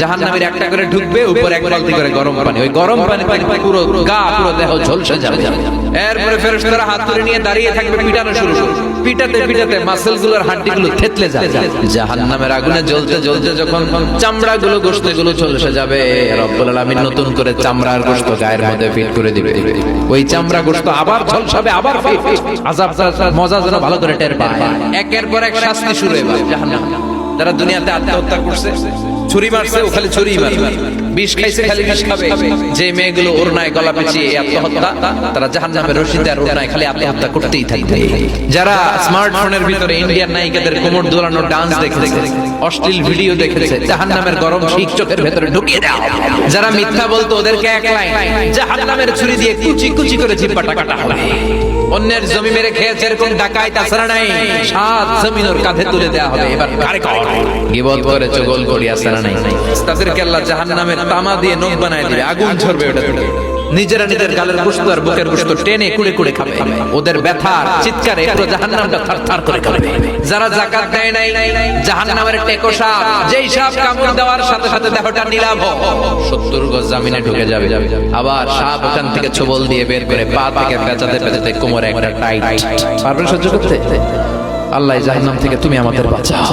জাহান্নামের একটা করে ঢুকবে উপর এক বালতি করে গরম পানি। ওই গরম পানি পানি পুরো গা পুরো দেহ ঝলসে যাবে। এরপরে ফেরেশতারা হাত তুলে নিয়ে দাঁড়িয়ে থাকবে পিটানো শুরু পিটাতে পিটাতে মাসেলগুলোর হাড্ডি গুলো থেতলে যাবে। জাহান্নামের আগুনে জ্বলতে জ্বলতে যখন চামড়া গুলো গোস্তগুলো ঝলসে যাবে রব্বুল আলামিন নতুন করে চামড়ার গোস্ত গায়ের মধ্যে ফিট করে দিবে। ওই চামড়া গোস্ত আবার ঝলসাবে আবার ফিট। আজাব মজা যেন ভালো করে টের পায়। একের পর এক শাস্তি শুরু এবার জাহান্নাম। যারা দুনিয়াতে আত্মহত্যা করছে ছুরি মারছে, ও খালি ছুরি মারবে। বিষ খাইছে, খালি বিষ খাবে। যে মেয়েগুলো গলা পেঁচিয়ে আত্মহত্যা, তারা আর খালি আত্মহত্যা করতেই থাকবে। যারা স্মার্টফোনের ভিতরে ইন্ডিয়ান নায়িকাদের কোমর দোলানোর ডান্স দেখেছে, অশ্লীল ভিডিও দেখেছে, জাহান্নামের গরম শিখ চোখের ভেতরে ঢুকিয়ে যারা মিথ্যা বলতো ওদেরকে এক লাইন, জাহান্নামের ছুরি দিয়ে কুচি কুচি করে জিব্বাটা কাটা হবে। অন্যের জমি মেরে খেয়েছে এরকম ডাকায় তাছাড়া নাই। সাত জমিন ওর কাঁধে তুলে দেওয়া হবে। এবার কারে কর গিবত করে চগল করি আসারা নাই। তাদেরকে আল্লাহ জাহান্নামের তামা দিয়ে নখ বানায় দিবে, আগুন ঝরবে ওটা থেকে। নিজেরা নিজের গালের গোস্ত আর বুকের গোস্ত টেনে কুড়ে কুড়ে খাবে। ওদের ব্যথার চিৎকারে পুরো জাহান্নামটা থারথার করে খাবে। যারা জাকাত দেয় নাই, জাহান্নামের টেকো সাপ, যেই সাপ কামড় দেওয়ার সাথে সাথে দেহটা নীলাভ সত্তর গজ জামিনে ঢুকে যাবে। আবার সাপ ওখান থেকে ছবল দিয়ে বের করে পা থেকে পেঁচাতে পেঁচাতে কোমরে একটা টাইট। পারবেন সহ্য করতে? আল্লাহ জাহান্নাম থেকে তুমি আমাদের বাঁচাও।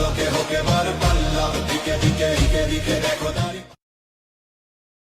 লোকে হোকে মার পাল্লা। দিকে দিকে দিকে দিকে দেখো তারিখ